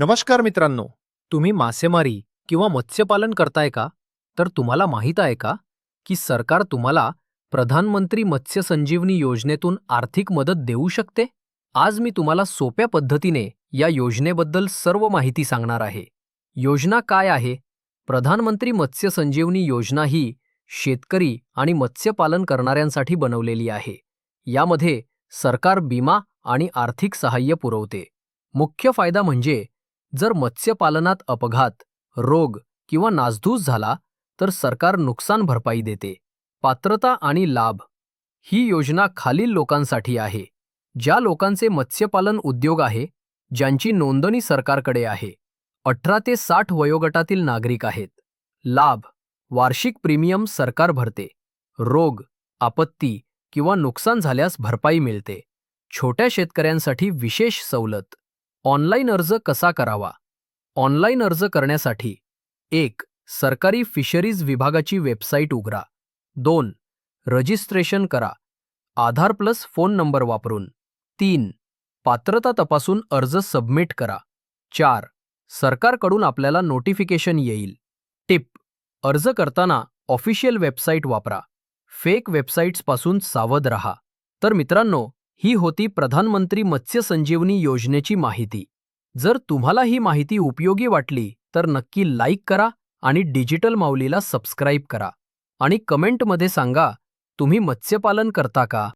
नमस्कार मित्रांनो तुम्ही मासेमारी किंवा मत्स्यपालन करताय का? तर तुम्हाला माहीत आहे का की सरकार तुम्हाला प्रधानमंत्री मत्स्य संजीवनी योजनेतून आर्थिक मदत देऊ शकते? आज मी तुम्हाला सोप्या पद्धतीने या योजनेबद्दल सर्व माहिती सांगणार आहे. योजना काय आहे? प्रधानमंत्री मत्स्य संजीवनी योजना ही शेतकरी आणि मत्स्यपालन करणाऱ्यांसाठी बनवलेली आहे. यामध्ये सरकार विमा आणि आर्थिक सहाय्य पुरवते. मुख्य फायदा म्हणजे जर मत्स्यपालनात अपघात रोग किंवा नासधूस झाला तर सरकार नुकसान भरपाई देते. पात्रता आणि लाभ. ही योजना खालील लोकांसाठी आहे. ज्या लोकांचे मत्स्यपालन उद्योग आहे ज्यांची नोंदणी सरकारकडे आहे. अठरा ते साठ वयोगटातील नागरिक आहेत. लाभ. वार्षिक प्रीमियम सरकार भरते. रोग आपत्ती किंवा नुकसान झाल्यास भरपाई मिळते. छोट्या शेतकऱ्यांसाठी विशेष सवलत. ऑनलाईन अर्ज कसा करावा? ऑनलाईन अर्ज करण्यासाठी एक सरकारी फिशरीज विभागाची वेबसाईट उघडा. दोन रजिस्ट्रेशन करा. आधार प्लस फोन नंबर वापरून. तीन पात्रता तपासून अर्ज सबमिट करा. चार सरकारकडून आपल्याला नोटिफिकेशन येईल. टिप अर्ज करताना ऑफिशियल वेबसाईट वापरा. फेक वेबसाईट्सपासून सावध रहा. तर मित्रांनो ही होती प्रधानमंत्री मत्स्य संजीवनी योजनेची माहिती. जर तुम्हाला ही माहिती उपयोगी वाटली तर नक्की लाईक करा आणि डिजिटल माऊलीला सबस्क्राईब करा. आणि कमेंटमध्ये सांगा तुम्ही मत्स्यपालन करता का?